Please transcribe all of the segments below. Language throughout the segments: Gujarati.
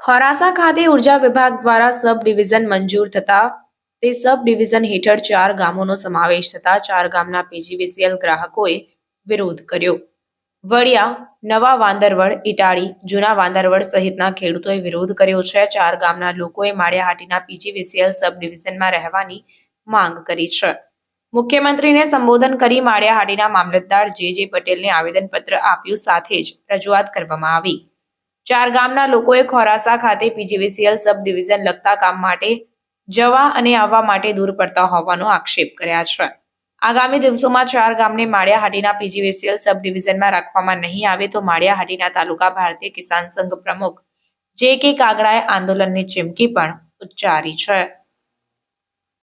ખોરાસા ખાતે ઊર્જા વિભાગ દ્વારા સબ ડિવિઝન મંજૂર થતા તે સબ ડિવિઝન હેઠળ ચાર ગામોનો સમાવેશ થતા ચાર ગામના પીજીવીસીએલ ગ્રાહકોએ વિરોધ કર્યો. વડિયા, નવા વાંદરવડ, ઇટાળી, જૂના વાંદરવડ સહિતના ખેડૂતોએ વિરોધ કર્યો છે. ચાર ગામના લોકોએ માળિયાહાટીના પીજીવીસીએલ સબ ડિવિઝનમાં રહેવાની માંગ કરી છે. મુખ્યમંત્રીને સંબોધન કરી માળિયાહાટીના મામલતદાર જે જે પટેલને આવેદનપત્ર આપ્યું સાથે જ રજૂઆત કરવામાં આવી. ચાર ગામના લોકોએ ખોરાસા ખાતે પીજીવીસીએલ સબ ડિવિઝન લગતા કામ માટે જવા અને આવવા માટે દૂર પડતા હોવાનો આક્ષેપ કર્યા છે. આગામી દિવસોમાં ચાર ગામને માળિયાહાટીના પીજીવીસીએલ સબ ડિવિઝનમાં રાખવામાં નહીં આવે તો માળિયાહાટીના તાલુકા ભારતીય કિસાન સંઘ પ્રમુખ જે કે કાગડાએ આંદોલનની ચીમકી પણ ઉચ્ચારી છે.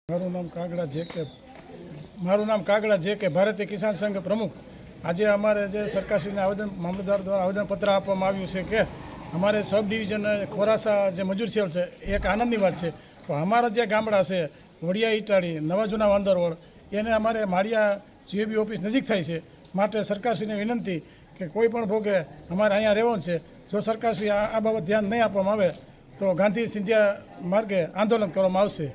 મારું નામ કાગડા જે કે મારું નામ કાગડા જે કે ભારતીય કિસાન સંઘ પ્રમુખ. આજે અમારે જે સરકારશ્રીને આવેદન, મામલતદાર દ્વારા આવેદનપત્ર આપવામાં આવ્યું છે કે અમારે સબ ડિવિઝન ખોરાસા જે મજૂર થયેલ છે એક આનંદની વાત છે. તો અમારા જે ગામડા છે, વડિયા ઇટાળી નવા જૂના વાંદરવડ, એને અમારે માળિયા જીએબી ઓફિસ નજીક થાય છે. માટે સરકારશ્રીને વિનંતી કે કોઈ પણ ભોગે અમારે અહીંયા રહેવાનું છે. જો સરકારશ્રી આ બાબત ધ્યાન નહીં આપવામાં આવે, તો ગાંધી સિંધિયા માર્ગે આંદોલન કરવામાં આવશે.